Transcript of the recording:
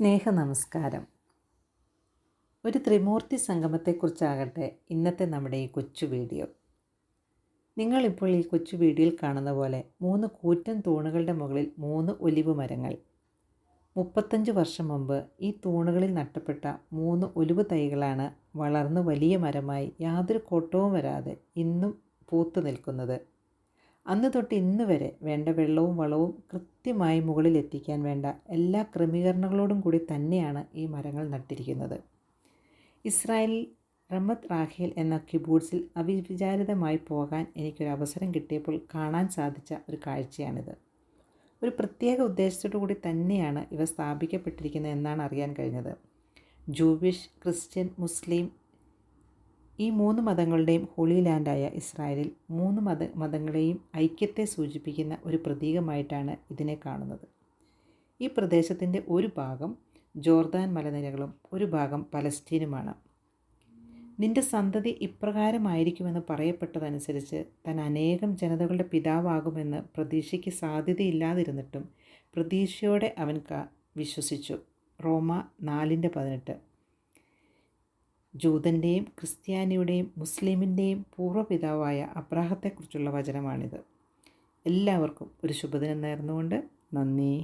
സ്നേഹ നമസ്കാരം ഒരു ത്രിമൂർത്തി സംഗമത്തെക്കുറിച്ചാകട്ടെ ഇന്നത്തെ നമ്മുടെ ഈ കൊച്ചു വീഡിയോ. നിങ്ങളിപ്പോൾ ഈ കൊച്ചു വീഡിയോയിൽ കാണുന്ന പോലെ മൂന്ന് കൂറ്റൻ തൂണുകളുടെ മുകളിൽ മൂന്ന് ഒലിവ് മരങ്ങൾ. മുപ്പത്തഞ്ച് വർഷം മുമ്പ് ഈ തൂണുകളിൽ നട്ടപ്പെട്ട മൂന്ന് ഒലിവ് തൈകളാണ് വളർന്ന് വലിയ മരമായി യാതൊരു കോട്ടവും വരാതെ ഇന്നും പൂത്തു നിൽക്കുന്നത്. അന്ന് തൊട്ട് ഇന്ന് വരെ വേണ്ട വെള്ളവും വളവും കൃത്യമായി മുകളിൽ എത്തിക്കാൻ വേണ്ട എല്ലാ ക്രമീകരണങ്ങളോടും കൂടി തന്നെയാണ് ഈ മരങ്ങൾ നട്ടിരിക്കുന്നത്. ഇസ്രായേലിൽ റമത് റാഖേൽ എന്ന കിബൂഡ്സിൽ അവിചാരിതമായി പോകാൻ എനിക്കൊരു അവസരം കിട്ടിയപ്പോൾ കാണാൻ സാധിച്ച ഒരു കാഴ്ചയാണിത്. ഒരു പ്രത്യേക ഉദ്ദേശത്തോടു കൂടി തന്നെയാണ് ഇവ സ്ഥാപിക്കപ്പെട്ടിരിക്കുന്നത് എന്നാണ് അറിയാൻ കഴിഞ്ഞത്. ജൂവിഷ് ക്രിസ്ത്യൻ മുസ്ലിം ഈ മൂന്ന് മതങ്ങളുടെയും ഹോളി ലാൻഡായ ഇസ്രായേലിൽ മൂന്ന് മത മതങ്ങളെയും ഐക്യത്തെ സൂചിപ്പിക്കുന്ന ഒരു പ്രതീകമായിട്ടാണ് ഇതിനെ കാണുന്നത്. ഈ പ്രദേശത്തിന്റെ ഒരു ഭാഗം ജോർദാൻ മലനിരകളും ഒരു ഭാഗം പലസ്തീനുമാണ്. നിന്റെ സന്തതി ഇപ്രകാരമായിരിക്കുമെന്ന് പറയപ്പെട്ടതനുസരിച്ച് താൻ അനേകം ജനതകളുടെ പിതാവാകുമെന്ന് പ്രതീക്ഷയ്ക്ക് സാധ്യതയില്ലാതിരുന്നിട്ടും പ്രതീക്ഷയോടെ അവൻ വിശ്വസിച്ചു. റോമ നാലിന്റെ പതിനെട്ട്. ജൂതന്റെയും ക്രിസ്ത്യാനിയുടെയും മുസ്ലിമിന്റെയും പൂർവപിതാവായ അബ്രാഹത്തെക്കുറിച്ചുള്ള വചനമാണിത്. എല്ലാവർക്കും ഒരു ശുഭദിനം നേർന്നുകൊണ്ട് നന്ദി.